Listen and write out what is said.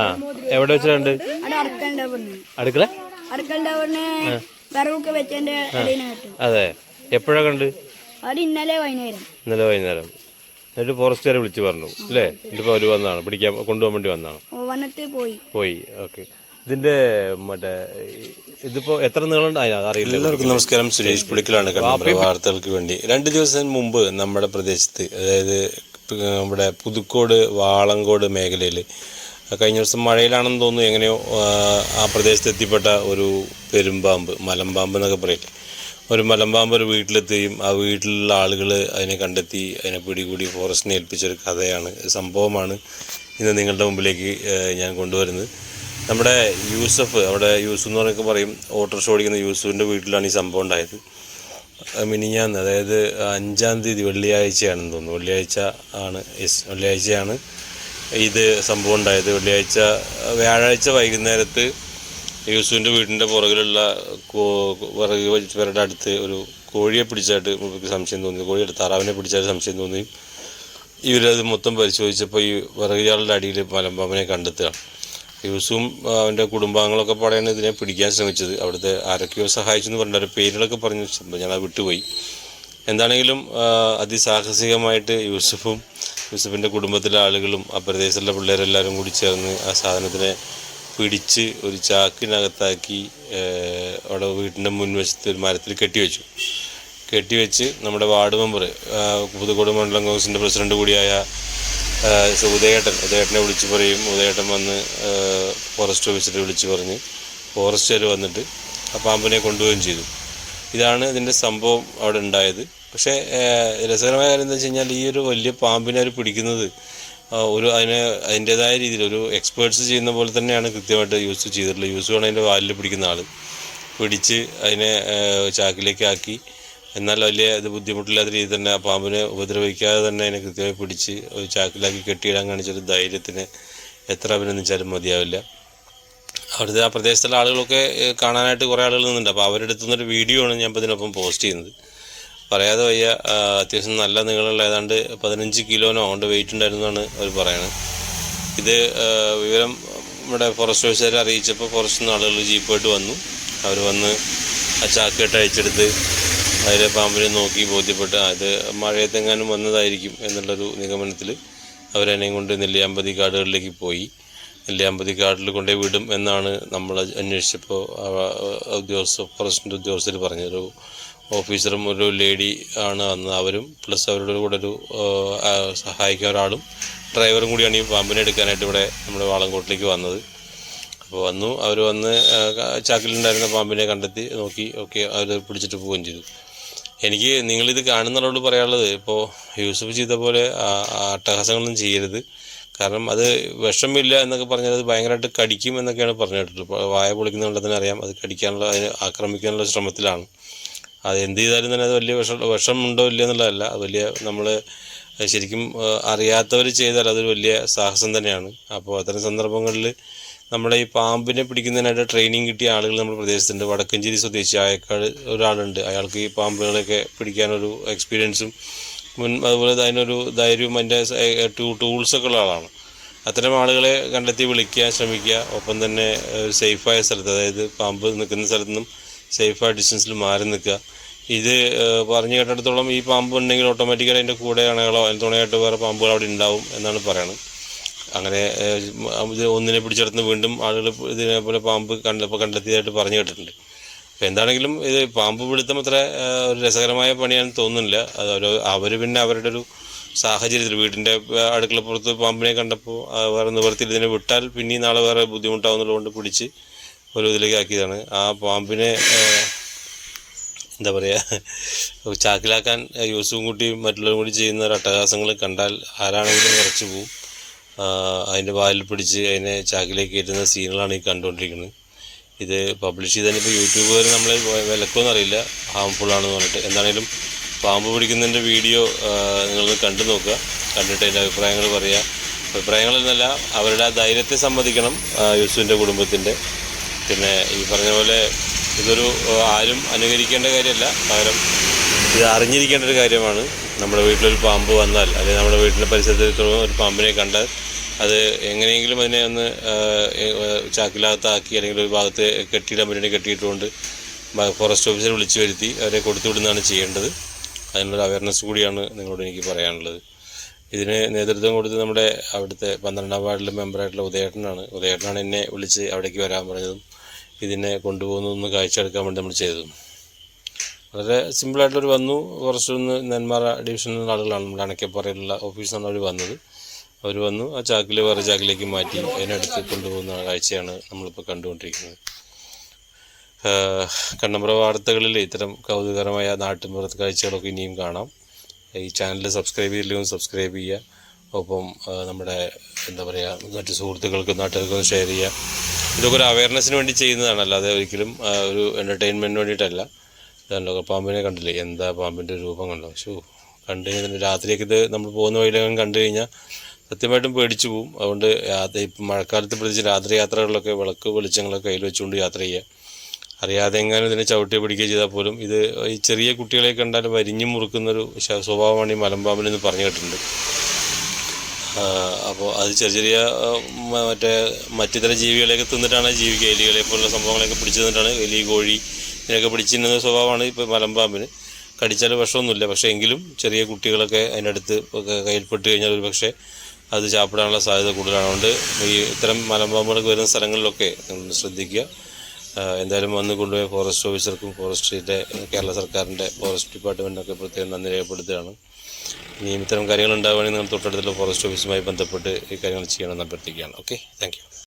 ആ എവിടെ വെച്ചിട്ടുണ്ട്? അടുക്കള? അതെ. എപ്പോഴാ കണ്ട്? അത് ഇന്നലെ വൈകുന്നേരം. ഇന്നലെ വൈകുന്നേരം. എന്നിട്ട് ഫോറസ്റ്റുകാരെ വിളിച്ച് പറഞ്ഞു അല്ലേ ഇതിപ്പോ അവർ വന്നതാണ് പിടിക്കാൻ കൊണ്ടുപോകാൻ വേണ്ടി വന്നതാണ് വന്നിട്ട് പോയി. പോയി ഓക്കെ. ഇതിന്റെ മറ്റേ ഇതിപ്പോ എത്ര നീളം അറിയില്ല. എല്ലാവർക്കും നമസ്കാരം. സുരേഷ് പുളിക്കലാണ് കണ്ണൂർ വാർത്തകൾക്ക് വേണ്ടി. രണ്ട് ദിവസം മുമ്പ് നമ്മുടെ പ്രദേശത്ത് അതായത് നമ്മുടെ പുതുക്കോട് വാളങ്കോട് മേഖലയിൽ കഴിഞ്ഞ ദിവസം മഴയിലാണെന്ന് തോന്നുന്നു. എങ്ങനെയോ ആ, പ്രദേശത്ത് എത്തിപ്പെട്ട ഒരു പെരുമ്പാമ്പ് മലമ്പാമ്പ് എന്നൊക്കെ പറയട്ടെ ഒരു മലമ്പാമ്പ് ഒരു വീട്ടിലെത്തുകയും ആ വീട്ടിലുള്ള ആളുകൾ അതിനെ കണ്ടെത്തി അതിനെ പിടികൂടി ഫോറസ്റ്റിനെ ഏൽപ്പിച്ചൊരു കഥയാണ് സംഭവമാണ് ഇന്ന് നിങ്ങളുടെ മുമ്പിലേക്ക് ഞാൻ കൊണ്ടുവരുന്നത്. നമ്മുടെ യൂസഫ് അവിടെ യൂസഫ് എന്ന് പറയുമ്പോൾ പറയും ഓട്ടോറിക്ഷ ഓടിക്കുന്ന യൂസഫിന്റെ വീട്ടിലാണ് ഈ സംഭവം ഉണ്ടായത്. മിനിഞ്ഞാന്ന് അതായത് അഞ്ചാം തീയതി വെള്ളിയാഴ്ചയാണെന്ന് തോന്നുന്നു. വെള്ളിയാഴ്ച ആണ് യെസ് വെള്ളിയാഴ്ചയാണ്. ഇത് സംഭവം ഉണ്ടായത്. വെള്ളിയാഴ്ച വ്യാഴാഴ്ച വൈകുന്നേരത്ത് യൂസുവിന്റെ വീടിന്റെ പുറകിലുള്ള വിറക് വലിച്ചവരുടെ അടുത്ത് ഒരു കോഴിയെ പിടിച്ചായിട്ട് നമുക്ക് സംശയം തോന്നി. കോഴിയുടെ താറാവിനെ പിടിച്ചായിട്ട് സംശയം തോന്നി. ഇവരത് മൊത്തം പരിശോധിച്ചപ്പോൾ ഈ വിറകുചാളുടെ അടിയിൽ മലമ്പാമ്പിനെ കണ്ടെത്തുകയാണ് യൂസും അവന്റെ കുടുംബാംഗങ്ങളൊക്കെ പാടെയാണ് ഇതിനെ പിടിക്കാൻ ശ്രമിച്ചത്. അവിടുത്തെ ആരൊക്കെയോ സഹായിച്ചു എന്ന് പറഞ്ഞ അവരുടെ പേരുകളൊക്കെ പറഞ്ഞു. ഞാൻ വിട്ടുപോയി. എന്താണെങ്കിലും അതിസാഹസികമായിട്ട് യൂസഫും യൂസഫിന്റെ കുടുംബത്തിലെ ആളുകളും ആ പ്രദേശത്തുള്ള പിള്ളേരെല്ലാവരും കൂടി ചേർന്ന് ആ സാധനത്തിനെ പിടിച്ച് ഒരു ചാക്കിനകത്താക്കി അവിടെ വീട്ടിന്റെ മുൻവശത്ത് ഒരു മരത്തിൽ കെട്ടിവെച്ചു. കെട്ടിവെച്ച് നമ്മുടെ വാർഡ് മെമ്പർ പുതുക്കോട് മണ്ഡലം കോൺഗ്രസിന്റെ പ്രസിഡന്റ് കൂടിയായ ഉദയേട്ടൻ ഉദയേട്ടനെ വിളിച്ച് പറയും. ഉദയേട്ടൻ വന്ന് ഫോറസ്റ്റ് ഓഫീസറെ വിളിച്ച് പറഞ്ഞ് ഫോറസ്റ്റുകാർ വന്നിട്ട് ആ പാമ്പിനെ കൊണ്ടുപോവുകയും ചെയ്തു. ഇതാണ് ഇതിന്റെ സംഭവം അവിടെ ഉണ്ടായത്. പക്ഷേ രസകരമായ കാര്യം എന്താ വെച്ച് കഴിഞ്ഞാൽ ഈ ഒരു വലിയ പാമ്പിനെ അവർ പിടിക്കുന്നത് ഒരു അതിന് അതിന്റെതായ രീതിയിൽ ഒരു എക്സ്പേർട്സ് ചെയ്യുന്ന പോലെ തന്നെയാണ് കൃത്യമായിട്ട് യൂസ് ചെയ്തിട്ടുള്ളത്. യൂസ് ആണ് അതിന്റെ വാലിൽ പിടിക്കുന്ന ആൾ പിടിച്ച് അതിനെ ചാക്കിലേക്ക് ആക്കി. എന്നാൽ വലിയ ഇത് ബുദ്ധിമുട്ടില്ലാത്ത രീതിയിൽ തന്നെ ആ പാമ്പിനെ ഉപദ്രവിക്കാതെ തന്നെ അതിനെ കൃത്യമായി പിടിച്ച് ചാക്കിലാക്കി കെട്ടിയിടാൻ കാണിച്ചൊരു ധൈര്യത്തിന് എത്ര അഭിനന്ദിച്ചാലും മതിയാവില്ല. അവിടുത്തെ ആ പ്രദേശത്തുള്ള ആളുകളൊക്കെ കാണാനായിട്ട് കുറേ ആളുകൾ നിന്നുണ്ട് അപ്പോൾ അവരുടെ അടുത്തു നിന്നൊരു വീഡിയോ ആണ് ഞാൻ ഇതിനൊപ്പം പോസ്റ്റ് ചെയ്യുന്നത്. പറയാതെ വയ്യ അത്യാവശ്യം നല്ല നീളമുള്ള ഏതാണ്ട് പതിനഞ്ച് കിലോനോ കൊണ്ട് വെയിറ്റ് ഉണ്ടായിരുന്നു എന്നാണ് അവർ പറയുന്നത് ഇത് വിവരം നമ്മുടെ ഫോറസ്റ്റ് ഓഫീസറെ അറിയിച്ചപ്പോൾ ഫോറസ്റ്റിൽ നിന്ന് ആളുകൾ ജീപ്പായിട്ട് വന്നു. അവർ വന്ന് ആ ചാക്കിട്ട് അയച്ചെടുത്ത് അതിലെ പാമ്പിനെ നോക്കി ബോധ്യപ്പെട്ട് അത് മഴയത്തെങ്ങാനും വന്നതായിരിക്കും എന്നുള്ളൊരു നിഗമനത്തിൽ അവരെന്നെയും കൊണ്ട് നെല്ലിയാമ്പതി കാടുകളിലേക്ക് പോയി. നെല്ലിയാമ്പതി കാട്ടിൽ കൊണ്ടേ വിടും എന്നാണ് നമ്മൾ അന്വേഷിച്ചപ്പോൾ ഉദ്യോഗസ്ഥ ഫോറസ്റ്റിന്റെ ഉദ്യോഗസ്ഥർ പറഞ്ഞൊരു ഓഫീസറും ഒരു ലേഡി ആണ് അന്ന് അവരും പ്ലസ് അവരുടെ കൂടെ ഒരു സഹായിക്കുന്ന ഒരാളും ഡ്രൈവറും കൂടിയാണ് ഈ പാമ്പിനെ എടുക്കാനായിട്ട് ഇവിടെ നമ്മുടെ വാളങ്കോട്ടിലേക്ക് വന്നത്. അപ്പോൾ വന്നു അവർ വന്ന് ചാക്കിലുണ്ടായിരുന്ന പാമ്പിനെ കണ്ടെത്തി നോക്കി ഓക്കെ അവർ പിടിച്ചിട്ട് പോവുകയും ചെയ്തു. എനിക്ക് നിങ്ങളിത് കാണുന്നവരോട് പറയാനുള്ളത്. ഇപ്പോൾ യൂസഫ് ചെയ്ത പോലെ അട്ടഹാസങ്ങളൊന്നും ചെയ്യരുത്. കാരണം അത് വിഷമില്ല എന്നൊക്കെ പറഞ്ഞാൽ അത് ഭയങ്കരമായിട്ട് കടിക്കും എന്നൊക്കെയാണ് പറഞ്ഞു കേട്ടിട്ടുള്ളത് വായ പൊളിക്കുന്ന അറിയാം അത് കടിക്കാനുള്ള അതിനെ ആക്രമിക്കാനുള്ള ശ്രമത്തിലാണ്. അത് എന്ത് ചെയ്താലും തന്നെ അത് വലിയ വിഷം ഉണ്ടോ ഇല്ല എന്നുള്ളതല്ല വലിയ നമ്മൾ ശരിക്കും അറിയാത്തവർ ചെയ്താൽ അതൊരു വലിയ സാഹസം തന്നെയാണ്. അപ്പോൾ അത്തരം സന്ദർഭങ്ങളിൽ നമ്മുടെ ഈ പാമ്പിനെ പിടിക്കുന്നതിനായിട്ട് ട്രെയിനിങ് കിട്ടിയ ആളുകൾ നമ്മുടെ പ്രദേശത്തുണ്ട്. വടക്കഞ്ചേരി സ്വദേശി ആയക്കാട് ഒരാളുണ്ട്. അയാൾക്ക് ഈ പാമ്പുകളെയൊക്കെ പിടിക്കാനൊരു എക്സ്പീരിയൻസും മുൻ അതുപോലെ അതിനൊരു ധൈര്യവും അതിന്റെ ടൂൾസൊക്കെ ഉള്ള ആളാണ്. അത്തരം ആളുകളെ കണ്ടെത്തി വിളിക്കാൻ ശ്രമിക്കുക ഒപ്പം തന്നെ സേഫായ സ്ഥലത്ത് അതായത് പാമ്പ് നിൽക്കുന്ന സ്ഥലത്ത് നിന്നും സേഫായ ഡിസ്റ്റൻസിൽ മാറി നിൽക്കുക. ഇത് പറഞ്ഞു കേട്ടിടത്തോളം ഈ പാമ്പ് ഉണ്ടെങ്കിൽ ഓട്ടോമാറ്റിക്കലി അതിന്റെ കൂടെ അണകളോ അതിന് തുണയായിട്ട് വേറെ പാമ്പുകൾ അവിടെ ഉണ്ടാവും എന്നാണ് പറയുന്നത് അങ്ങനെ ഒന്നിനെ പിടിച്ചെടുത്ത് വീണ്ടും ആളുകൾ ഇതിനെപ്പോലെ പാമ്പ് കണ്ടപ്പോൾ കണ്ടെത്തിയതായിട്ട് പറഞ്ഞു കേട്ടിട്ടുണ്ട്. എന്താണെങ്കിലും ഇത് പാമ്പ് പിടുത്തം അത്ര ഒരു രസകരമായ പണിയാണെന്ന് തോന്നുന്നില്ല. അത് അവർ പിന്നെ അവരുടെ ഒരു സാഹചര്യത്തിൽ വീടിന്റെ അടുക്കളപ്പുറത്ത് പാമ്പിനെ കണ്ടപ്പോൾ വേറെ നിവർത്തിയിൽ ഇതിനെ വിട്ടാൽ പിന്നെയും നാളെ വേറെ ബുദ്ധിമുട്ടാവുന്നതുകൊണ്ട് പിടിച്ച് ഒരു ഇതിലേക്ക് ആക്കിയതാണ്. ആ പാമ്പിനെ എന്താ പറയുക ചാക്കിലാക്കാൻ യൂസും കുട്ടിയും മറ്റുള്ളവരും കൂടി ചെയ്യുന്ന ഒരു അട്ടഹാസങ്ങൾ കണ്ടാൽ ആരാണെങ്കിലും നിറച്ചു പോവും. അതിന്റെ വാലിൽ പിടിച്ച് അതിനെ ചാക്കിലേക്ക് കയറ്റുന്ന സീനുകളാണ് ഈ കണ്ടുകൊണ്ടിരിക്കുന്നത്. ഇത് പബ്ലിഷ് ചെയ്ത് ഇപ്പോൾ യൂട്യൂബ് വരെ നമ്മളെ വിലക്കുമെന്ന് അറിയില്ല ഹാംഫുൾ ആണെന്ന് പറഞ്ഞിട്ട്. എന്താണെങ്കിലും പാമ്പ് പിടിക്കുന്നതിന്റെ വീഡിയോ നിങ്ങളൊന്ന് കണ്ടു നോക്കുക. കണ്ടിട്ട് അതിന്റെ അഭിപ്രായങ്ങൾ പറയുക അഭിപ്രായങ്ങളെന്നല്ല അവരുടെ ആ ധൈര്യത്തെ സമ്മതിക്കണം യൂസുവിന്റെ കുടുംബത്തിന്റെ പിന്നെ ഈ പറഞ്ഞ പോലെ ഇതൊരു ആരും അനുകരിക്കേണ്ട കാര്യമല്ല. പകരം ഇത് അറിഞ്ഞിരിക്കേണ്ട ഒരു കാര്യമാണ്. നമ്മുടെ വീട്ടിലൊരു പാമ്പ് വന്നാൽ അല്ലെങ്കിൽ നമ്മുടെ വീട്ടിന്റെ പരിസരത്ത് ഒരു പാമ്പിനെ കണ്ടാൽ അത് എങ്ങനെയെങ്കിലും അതിനെ ഒന്ന് ചാക്കിനകത്താക്കി അല്ലെങ്കിൽ ഒരു ഭാഗത്ത് കെട്ടിയിടാൻ വേണ്ടി കെട്ടിയിട്ടുകൊണ്ട് ഫോറസ്റ്റ് ഓഫീസറെ വിളിച്ചു വരുത്തി അവരെ കൊടുത്തുവിടുന്നതാണ് ചെയ്യേണ്ടത്. അതിനുള്ള അവയർനെസ് കൂടിയാണ് നിങ്ങളോട് എനിക്ക് പറയാനുള്ളത്. ഇതിന് നേതൃത്വം കൊടുത്ത് നമ്മുടെ അവിടുത്തെ പന്ത്രണ്ടാം വാർഡിലെ മെമ്പറായിട്ടുള്ള ഉദയേട്ടനാണ്. ഉദയേട്ടനാണ് എന്നെ വിളിച്ച് അവിടേക്ക് വരാൻ പറഞ്ഞതും ഇതിനെ കൊണ്ടുപോകുന്നതൊന്ന് കാഴ്ചയെടുക്കാൻ വേണ്ടി നമ്മൾ ചെയ്തതും. വളരെ സിമ്പിളായിട്ടവർ വന്നു. കുറച്ചൊന്ന് നെന്മാറ ഡിവിഷനിലുള്ള ആളുകളാണ് നമ്മുടെ അണക്കപ്പാറയിലുള്ള ഓഫീസിൽ നിന്നാണ് അവർ വന്നത്. അവർ വന്നു. ആ ചാക്കിൽ വേറെ ചാക്കിലേക്ക് മാറ്റി അതിനടുത്ത് കൊണ്ടുപോകുന്ന കാഴ്ചയാണ് നമ്മളിപ്പോൾ കണ്ടുകൊണ്ടിരിക്കുന്നത്. കണ്ണമ്പ്ര വാർത്തകളിൽ ഇത്തരം കൗതുകരമായ നാട്ടിൻപുറത്ത് കാഴ്ചകളൊക്കെ ഇനിയും കാണാം. ഈ ചാനൽ സബ്സ്ക്രൈബ് ചെയ്തില്ലെങ്കിൽ സബ്സ്ക്രൈബ് ചെയ്യുക. ഒപ്പം നമ്മുടെ എന്താ പറയുക മറ്റു സുഹൃത്തുക്കൾക്കും നാട്ടുകാർക്കും ഷെയർ ചെയ്യുക. ഇതൊക്കെ ഒരു അവയർനെസ്സിന് വേണ്ടി ചെയ്യുന്നതാണ്. അല്ലാതെ ഒരിക്കലും ഒരു എന്റർടൈൻമെന്റിന് വേണ്ടിയിട്ടല്ല. ഇതാണല്ലോ പാമ്പിനെ കണ്ടില്ലേ? എന്താ പാമ്പിന്റെ രൂപം കണ്ടോ? ഷൂ കണ്ടു കഴിഞ്ഞാൽ രാത്രിയൊക്കെ ഇത് നമ്മൾ പോകുന്ന വഴിയിലൊക്കെ കണ്ടു കഴിഞ്ഞാൽ സത്യമായിട്ടും പേടിച്ചു പോകും അതുകൊണ്ട് യാത്ര ഇപ്പം മഴക്കാലത്ത് പ്രത്യേകിച്ച് രാത്രി യാത്രകളിലൊക്കെ വിളക്ക് വെളിച്ചങ്ങളൊക്കെ കയ്യിൽ വെച്ചുകൊണ്ട് യാത്ര ചെയ്യുക. അറിയാതെ എങ്ങാനും ഇതിനെ ചവിട്ടി പിടിക്കുകയോ ചെയ്താൽ പോലും ഇത് ഈ ചെറിയ കുട്ടികളെ കണ്ടാൽ വരിഞ്ഞു മുറുക്കുന്നൊരു സ്വഭാവമാണ് ഈ മലമ്പാമ്പിനെന്ന് പറഞ്ഞു കേട്ടിട്ടുണ്ട്. അപ്പോൾ അത് ചെറിയ ചെറിയ മറ്റേ മറ്റിതര ജീവികളെയൊക്കെ തിന്നിട്ടാണ് ജീവിക്കുക. എലികളെ പോലുള്ള സംഭവങ്ങളൊക്കെ പിടിച്ചു തിന്നിട്ടാണ് എലി കോഴി ഇതിനൊക്കെ പിടിച്ചു തിന്നുന്ന സ്വഭാവമാണ് ഇപ്പോൾ മലമ്പാമ്പിന്. കടിച്ചാൽ വിഷമൊന്നുമില്ല. പക്ഷേ എങ്കിലും ചെറിയ കുട്ടികളൊക്കെ അതിനടുത്ത് കയ്യിൽപ്പെട്ട് കഴിഞ്ഞാൽ ഒരു പക്ഷേ അത് ചാപ്പിടാനുള്ള സാധ്യത കൂടുതലാണ് അതുകൊണ്ട് ഈ ഇത്തരം മലമ്പാമ്പുകൾ വരുന്ന സ്ഥലങ്ങളിലൊക്കെ നിങ്ങൾ ശ്രദ്ധിക്കുക. എന്തായാലും വന്ന് കൊണ്ടുപോയ ഫോറസ്റ്റ് ഓഫീസർക്കും ഫോറസ്റ്റിന്റെ കേരള സർക്കാരിന്റെ ഫോറസ്റ്റ് ഡിപ്പാർട്ട്മെന്റിനൊക്കെ പ്രത്യേകം നന്ദി രേഖപ്പെടുത്തുകയാണ്. ഇനിയും ഇത്തരം കാര്യങ്ങൾ ഉണ്ടാവുകയാണെങ്കിൽ നിങ്ങൾ തൊട്ടടുത്തുള്ള ഫോറസ്റ്റ് ഓഫീസുമായി ബന്ധപ്പെട്ട് ഈ കാര്യങ്ങൾ ചെയ്യണമെന്ന് അഭ്യർത്ഥിക്കുകയാണ്. Okay thank